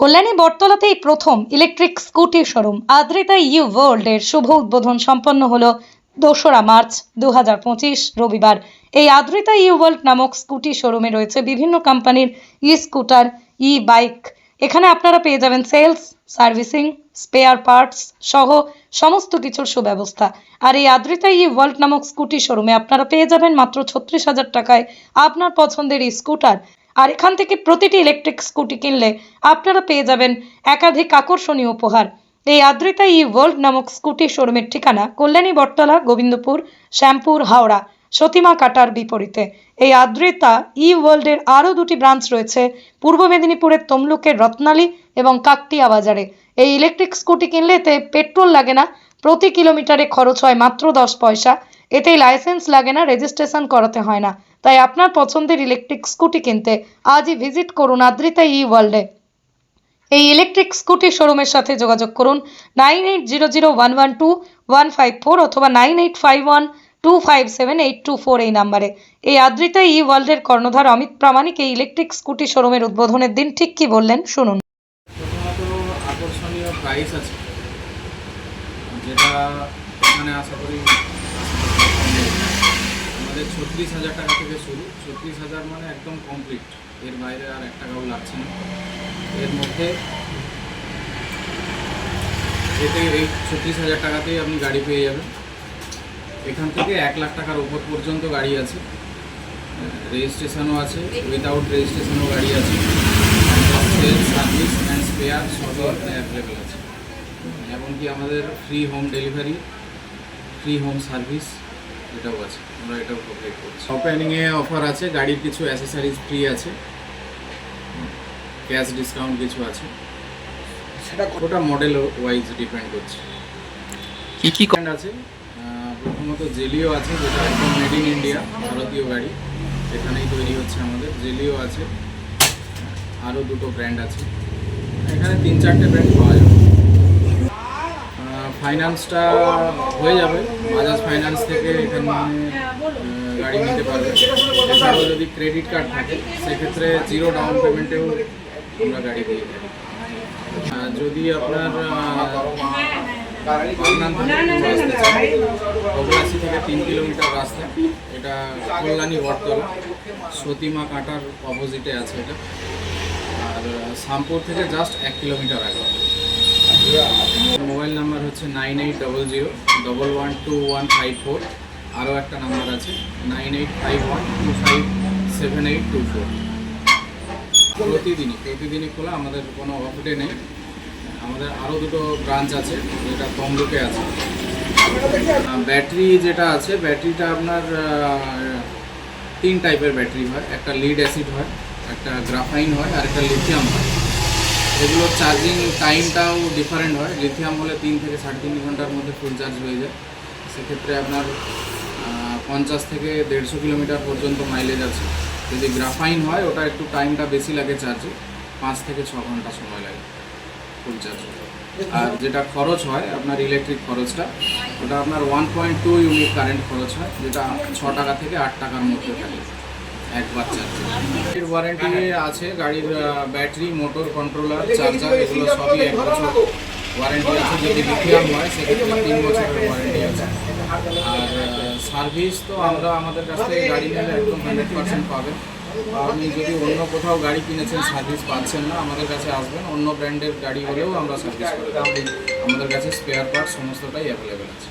কল্যাণী বটতলাতেই প্রথম electric scooty showroom Adrita U ওয়ার্ল্ডের শুভ উদ্বোধন সম্পন্ন হলো দোসরা মার্চ দু হাজার পঁচিশ রবিবার। এই আদ্রিতা ইউ ওয়ার্ল্ড নামক স্কুটি শোরুমে রয়েছে বিভিন্ন কোম্পানির ই স্কুটার ই বাইক এখানে আপনারা পেয়ে যাবেন সেলস সার্ভিসিং স্পেয়ার পার্টস সহ সমস্ত কিছুর সুব্যবস্থা। আর এই আদ্রিতা ই ওয়ার্ল্ড নামক স্কুটি শোরুমে আপনারা পেয়ে যাবেন মাত্র ছত্রিশ হাজার টাকায় আপনার পছন্দের ই স্কুটার আর এখান থেকে প্রতিটি ইলেকট্রিক স্কুটি কিনলে আপনারা পেয়ে যাবেন একাধিক আকর্ষণীয় উপহার। এই আদ্রিতা ই ওয়ার্ল্ড নামক স্কুটি শোরুমের ঠিকানা কল্যাণী বটতলা, গোবিন্দপুর, শ্যামপুর, হাওড়া, সতীমা কাটার বিপরীতে। এই আদ্রিতা ই ওয়ার্ল্ডের আরও দুটি ব্রাঞ্চ রয়েছে, পূর্ব মেদিনীপুরের তমলুকের রত্নালী এবং কাকটিয়া বাজারে। এই ইলেকট্রিক স্কুটি কিনলে এতে পেট্রোল লাগে না, প্রতি কিলোমিটারে খরচ হয় মাত্র দশ পয়সা। এতে লাইসেন্স লাগে না রেজিস্ট্রেশন করাতে হয় না। তাই আপনার পছন্দের ইলেকট্রিক স্কুটি কিনতে আজই ভিজিট করুন আদ্রিতা ই ওয়ার্ল্ডে এই ইলেকট্রিক স্কুটি শোরুমের সাথে যোগাযোগ করুন nine eight zero zero one one two one five four অথবা nine eight five one two five seven eight two four এই নাম্বারে এই আদ্রিতা ই ওয়ার্ল্ডের কর্ণধার অমিত প্রামাণিক এই ইলেকট্রিক স্কুটি শোরুমের উদ্বোধনের দিন ঠিক কি বললেন শুনুন। আকর্ষণীয় প্রাইস আছে, যেটা এখানে আশা করি আমাদের ছত্রিশ হাজার টাকা থেকে শুরু, ছত্রিশ হাজার মানে একদম কমপ্লিট এর বাইরে আর এক টাকাও লাগছে না। এর মধ্যে এতে এই ছত্রিশ হাজার টাকাতেই আপনি গাড়ি পেয়ে যাবেন। এখান থেকে এক লাখ টাকার উপর পর্যন্ত গাড়ি আছে। রেজিস্ট্রেশনও আছে উইদাউট রেজিস্ট্রেশনও গাড়ি আছে। সার্ভিস অ্যান্ড স্পেয়ার সবই অ্যাভেলেবেল আছে। এমনকি আমাদের free home delivery free home service এটাও আছে আমরা এটাও প্রোভাইড করছি। ওপেনিংয়ে অফার আছে গাড়ির কিছু অ্যাসেসারিজ ফ্রি আছে। ক্যাশ ডিসকাউন্ট কিছু আছে। সেটা ওটা মডেল ওয়াইজ ডিপেন্ড করছে। কি কি ব্র্যান্ড আছে প্রথমত জেলিও আছে যেটা একদম মেড ইন ইন্ডিয়া ভারতীয় গাড়ি। এখানেই তৈরি হচ্ছে আমাদের। জেলিও আছে আরও দুটো ব্র্যান্ড আছে। এখানে তিন চারটে ব্র্যান্ড পাওয়া যাবে। ফাইন্যান্সটা হয়ে যাবে। বাজাজ ফাইন্যান্স থেকে এখানে গাড়ি নিতে পারবে। এছাড়াও যদি ক্রেডিট কার্ড থাকে সেক্ষেত্রে জিরো ডাউন পেমেন্টেও আমরা গাড়ি দিয়ে আহ, যদি আপনার অবলাসি থেকে তিন কিলোমিটার রাস্তা এটা কল্যাণী বটতলা সতীমা কাঁটার অপোজিটে আছে এটা। আর শামপুর থেকে জাস্ট এক কিলোমিটার আগে। মোবাইল নাম্বার হচ্ছে nine eight double zero double one two one five four. আরও একটা নাম্বার আছে, nine eight five one two five seven eight two four. প্রতিদিনই প্রতিদিনই খোলা, আমাদের কোনো অফ ডে নেই। আমাদের আরও দুটো ব্রাঞ্চ আছে, যেটা তমলুকে আছে। ব্যাটারি যেটা আছে, ব্যাটারিটা আপনার তিন টাইপের ব্যাটারি হয়। একটা লিড অ্যাসিড হয়, একটা গ্রাফাইন হয়, আর একটা লিথিয়াম হয়। এগুলোর চার্জিং টাইমটাও ডিফারেন্ট হয়। লিথিয়াম হলে তিন থেকে সাড়ে তিন ঘণ্টার মধ্যে ফুল চার্জ হয়ে যায়। সেক্ষেত্রে আপনার পঞ্চাশ থেকে দেড়শো কিলোমিটার পর্যন্ত মাইলেজ আছে। যদি গ্রাফাইন হয়, ওটা একটু টাইমটা বেশি লাগে চার্জে পাঁচ থেকে ছ ঘণ্টা সময় লাগে ফুল চার্জ আর যেটা খরচ হয়, আপনার ইলেকট্রিক খরচটা, ওটা আপনার one point two unit current খরচ হয়, যেটা ছ টাকা থেকে আট টাকার মধ্যে থাকে। একবার চার্জে এর ওয়ারেন্টি আছে গাড়ির ব্যাটারি মোটর কন্ট্রোলার চার্জার এগুলো সবই এক বছর ওয়ারেন্টি আছে যদি লিথিয়াম হয় সেক্ষেত্রে তিন বছরের ওয়ারেন্টি আছে। আর সার্ভিস তো আমরা আমাদের কাছ থেকে গাড়ি নিলে একদম হান্ড্রেড পার্সেন্ট পাবেন। আপনি যদি অন্য কোথাও গাড়ি কিনেছেন সার্ভিস পাচ্ছেন না আমাদের কাছে আসবেন অন্য ব্র্যান্ডের গাড়ি হলেও আমরা সার্ভিস করে দেবো। আমাদের কাছে স্পেয়ার পার্ট সমস্তটাই অ্যাভেলেবেল আছে।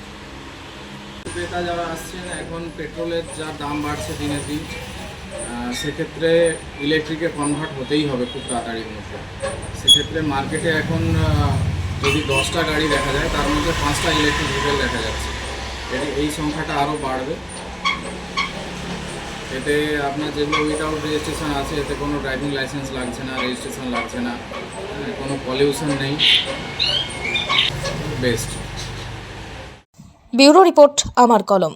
ক্রেতা যারা আসছেন এখন পেট্রোলের যা দাম বাড়ছে দিনের দিন সেক্ষেত্রে ইলেকট্রিকে কনভার্ট হতেই হবে খুব তাড়াতাড়ির মধ্যে। সেক্ষেত্রে মার্কেটে এখন যদি দশটা গাড়ি দেখা যায় তার মধ্যে পাঁচটা ইলেকট্রিক ভেহিকেল দেখা যাচ্ছে। এটি- এই সংখ্যাটা আরও বাড়বে। এতে আপনার যেগুলো উইদাউট রেজিস্ট্রেশন আছে এতে কোনো ড্রাইভিং লাইসেন্স লাগছে না রেজিস্ট্রেশন লাগছে না হ্যাঁ, কোনো পলিউশন নেই। বেস্ট ব্যুরো রিপোর্ট আমার কলম।